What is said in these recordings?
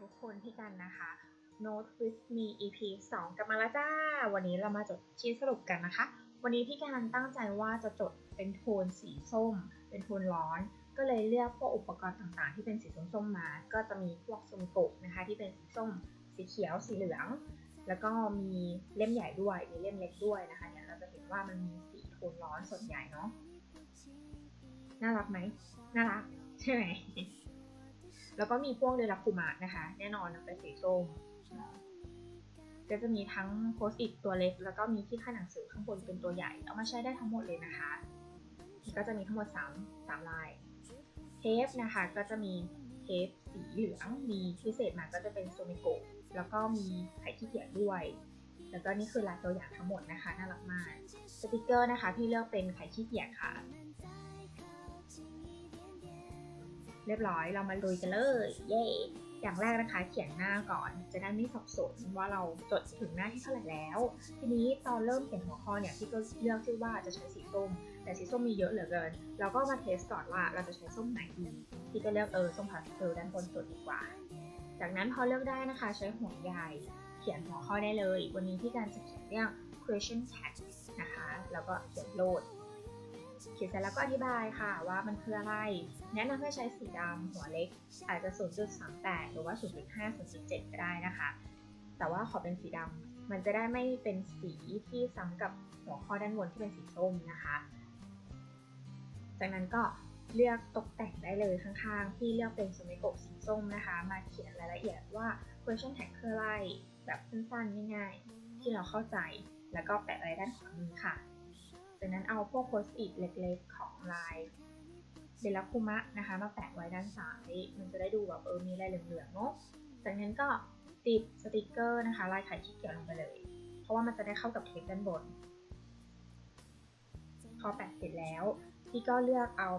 ทุกคนพี่กันนะคะ Note with me EP 2 กลับมาแล้วจ้า วันนี้เรามาจดชี้สรุปกันนะคะ วันนี้พี่กันตั้งใจว่าจะจดเป็นโทนสีส้ม เป็นโทนร้อน ก็เลยเลือกพวกอุปกรณ์ต่างๆ ที่เป็นสีส้มๆมา ก็จะมีพวกสมุโกะนะคะ ที่เป็นสีส้ม สีเขียว สีเหลือง แล้วก็มีเล่มใหญ่ด้วย มีเล่มเล็กด้วยนะคะเนี่ยเราจะเห็นว่ามันมีสีโทนร้อนส่วนใหญ่เนาะ น่ารักไหม น่ารักใช่ไหม แล้วก็มีพวกเดลาคูมะนะคะ แน่นอนเป็นสีส้มก็จะมีทั้งโพสต์อิทตัวเล็ก แล้วก็มีที่ขั้นหนังสือข้างบนเป็นตัวใหญ่ เอามาใช้ได้ทั้งหมดเลยนะคะ ก็จะมีทั้งหมด 3 3 ลาย เทปนะคะก็จะมีเทปสีเหลือง มีพิเศษมาก็จะเป็นโซมิโกะ แล้วก็มีไข่ขี้เกียจด้วย แล้วก็นี่คือลายตัวอย่างทั้งหมดนะคะ น่ารักมาก สติกเกอร์นะคะ พี่เลือกเป็นไข่ขี้เกียจค่ะ เรียบร้อยเรามาลุยกันเลยเย่อย่างแรกนะคะเขียนหน้าก่อนจะได้ไม่สับสนว่าเราจดถึงหน้าที่เท่าไหร่แล้ว ทีนี้ตอนเริ่มเขียนหัวข้อเนี่ยพี่ก็เลือกที่ว่าจะใช้สีส้ม แต่สีส้มมีเยอะเหลือเกิน เราก็มาเทสก่อนว่าเราจะใช้ส้มไหนดีพี่ก็เลือกเออส้มพาสเทลด้านบนสุดดีกว่า จากนั้นพอเลือกได้นะคะใช้หัวใหญ่เขียนหัวข้อได้เลย วันนี้พี่การจะเขียนเรื่อง question tag นะคะ แล้วก็เขียนโหลด เขียนเสร็จแล้วก็อธิบายค่ะว่ามันคืออะไร แนะนำให้ใช้สีดำหัวเล็ก อาจจะ 0.38 หรือว่า 0.5 0.7 ก็ได้นะคะ แต่ว่าขอเป็นสีดำมันจะได้ไม่เป็นสีที่ซ้ำกับหัวข้อด้านบนที่เป็นสีส้มนะคะ จากนั้นก็เลือกตกแต่งได้เลยข้างๆ ที่เลือกเป็นสมิโกสีส้มนะคะ มาเขียนรายละเอียดว่า question tag คืออะไรแบบสั้นๆง่ายๆ ที่เราเข้าใจ แล้วก็แปะไว้ด้านขวามือค่ะ จากนั้นเอาพวกโพสต์อิทเล็กๆ ของลายเดลคุมะนะคะมาแปะไว้ด้านซ้าย มันจะได้ดูแบบเออมีลายเหลืองๆเนาะจากนั้นก็ติดสติกเกอร์นะคะลายไข่ขี้เกียจลงไปเลย เพราะว่ามันจะได้เข้ากับเทปด้านบน พอแปะเสร็จแล้วพี่ก็เลือกเอา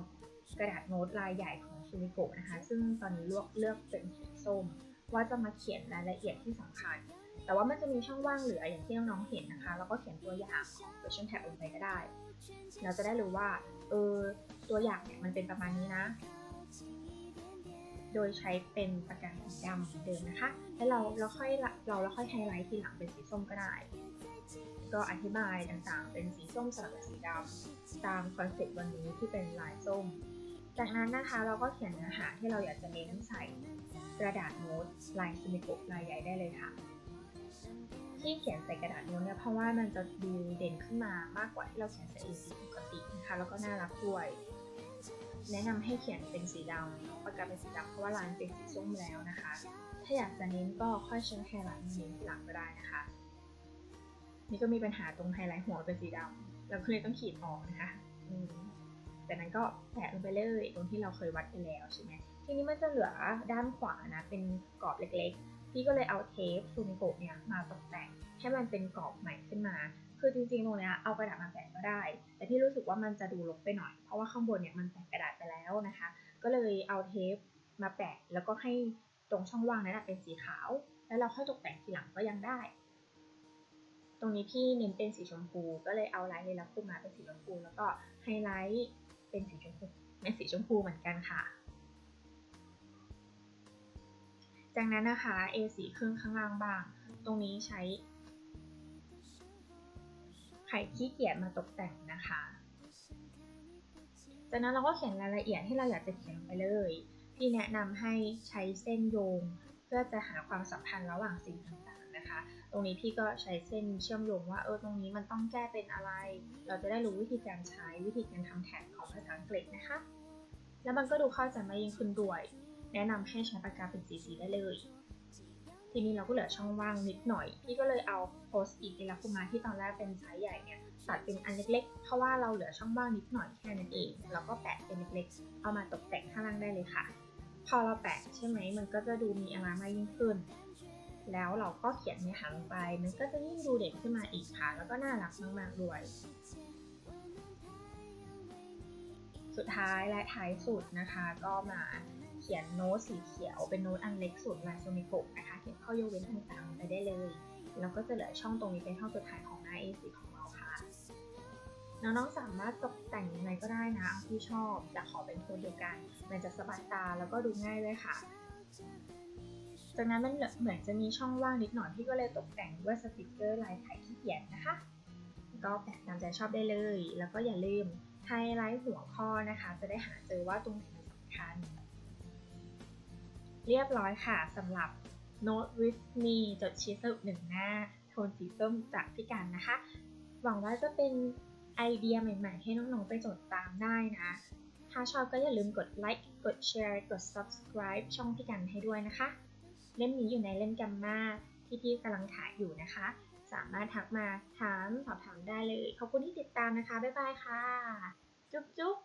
กระดาษโน้ตลายใหญ่ของชูมิโกะนะคะ ซึ่งตอนนี้เลือกเลือกเป็นสีส้ม ว่าจะมาเขียนรายละเอียดที่สำคัญ แต่ว่ามันจะมีช่องว่างเหลืออย่างที่น้องๆเห็นนะคะ แล้วก็เขียนตัวอย่างของ question tag ลงไปก็ได้ เราจะได้รู้ว่า เออ ตัวอย่างเนี่ยมันเป็นประมาณนี้นะ โดยใช้เป็นปากกาสีดำเดิมนะคะ แล้วเราเราค่อยเราเราค่อยไฮไลท์ทีหลังเป็นสีส้มก็ได้ ก็อธิบายต่างๆ เป็นสีส้มสลับกับสีดำตามคอนเซ็ปต์วันนี้ที่เป็นลายส้ม จากนั้นนะคะเราก็เขียนเนื้อหาที่เราอยากจะเน้นใส่กระดาษโน้ตลายซิมิโกะลายใหญ่ได้เลยค่ะ ที่เขียนใส่กระดาษโน้ตเนี่ยเพราะว่ามันจะดูเด่นขึ้นมามากกว่าที่เราเขียนใส่ A4 ปกตินะคะ แล้วก็น่ารักด้วย แนะนำให้เขียนเป็นสีดำปากกาเป็นสีดำเพราะว่าลายเป็นสีส้มแล้วนะคะ ถ้าอยากจะเน้นก็ค่อยใช้ไฮไลท์เน้นหลังก็ได้นะคะ นี่ก็มีปัญหาตรงไฮไลท์หัวเป็นสีดำเราก็เลยต้องขีดออกนะคะอืมจากนั้นก็แปะลงไปเลยตรงที่เราเคยวัดไปแล้วใช่ไหมทีนี้มันจะเหลือด้านขวานะเป็นกรอบเล็กๆ พี่ก็เลยเอาเทปซูมิโกะเนี่ยมาตกแต่งให้มันเป็นกรอบใหม่ขึ้นมา คือจริงๆตรงเนี้ยเอากระดาษมาแปะก็ได้ แต่พี่รู้สึกว่ามันจะดูรกไปหน่อย เพราะว่าข้างบนเนี่ยมันแปะกระดาษไปแล้วนะคะ ก็เลยเอาเทปมาแปะแล้วก็ให้ตรงช่องว่างนั้นเป็นสีขาว แล้วเราค่อยตกแต่งทีหลังก็ยังได้ ตรงนี้พี่เน้นเป็นสีชมพู ก็เลยเอาลายเลลักขึ้นมาเป็นสีชมพู แล้วก็ไฮไลท์เป็นสีชมพูเป็นสีชมพูเหมือนกันค่ะ จากนั้นนะคะ A4 ครึ่งข้างล่างบ้าง ตรงนี้ใช้ ไข่ขี้เกียจมาตกแต่งนะคะ จากนั้นเราก็เขียนรายละเอียดที่เราอยากจะเขียนไปเลย พี่แนะนำให้ใช้เส้นโยง เพื่อจะหาความสัมพันธ์ระหว่างสิ่งต่างๆนะคะ ตรงนี้พี่ก็ใช้เส้นเชื่อมโยงว่าเออตรงนี้มันต้องแก้เป็นอะไร เราจะได้รู้วิธีการใช้วิธีการทำแท็กของภาษาอังกฤษนะคะ แล้วมันก็ดูเข้าใจมายิ่งขึ้นด้วย แนะนำให้ใช้ปากกาเป็นสีๆได้เลย ทีนี้เราก็เหลือช่องว่างนิดหน่อยพี่ก็เลยเอาโพสต์อีกเอลาคุมาที่ตอนแรกเป็นไซส์ใหญ่เนี่ยตัดเป็นอันเล็กๆ เพราะว่าเราเหลือช่องว่างนิดหน่อยแค่นั้นเองแล้วก็แปะเป็นเล็กๆ เอามาตกแต่งข้างล่างได้เลยค่ะ พอเราแปะใช่ไหมมันก็จะดูมีอลังมากยิ่งขึ้น แล้วเราก็เขียนเนื้อหาลงไป มันก็จะยิ่งดูเด่นขึ้นมาอีกค่ะ แล้วก็น่ารักมากๆด้วยสุดท้ายและท้ายสุดนะคะก็มา ขียนโน้ตสีเขียวเป็นโน้ตอันเล็กสุดลายโซมิโกะนะคะ เขียนข้อยกเว้นต่างๆไปได้เลย แล้วก็จะเหลือช่องตรงนี้เป็นช่องสุดท้ายของหน้า A4 ของเราค่ะน้องๆสามารถตกแต่งยังไงก็ได้นะที่ชอบแต่ขอเป็นโทนเดียวกัน มันจะสะบัดตาแล้วก็ดูง่ายด้วยค่ะ จากนั้นมันเหมือนจะมีช่องว่างนิดหน่อยที่ก็เลยตกแต่งด้วยสติกเกอร์ลายไข่ขี้เกียจนะคะ ก็แปะตามใจชอบได้เลย แล้วก็อย่าลืมไฮไลท์หัวข้อนะคะ จะได้หาเจอว่าตรงไหนมันสำคัญ เรียบร้อยค่ะสำหรับ Note with me จดชีสรุปหนึ่งหน้า โทนสีส้มจากพี่กันนะคะ หวังว่าจะเป็นไอเดียใหม่ๆ ให้น้องๆไปจดตามได้นะ ถ้าชอบก็อย่าลืมกดไลค์กดแชร์กด subscribe ช่องพี่กันให้ด้วยนะคะ เล่มนี้อยู่ในเล่มกัมมาที่พี่กำลังขายอยู่นะคะ สามารถทักมาถามสอบถามได้เลย ขอบคุณที่ติดตามนะคะ บ๊ายบายค่ะ จุ๊บจุ๊บ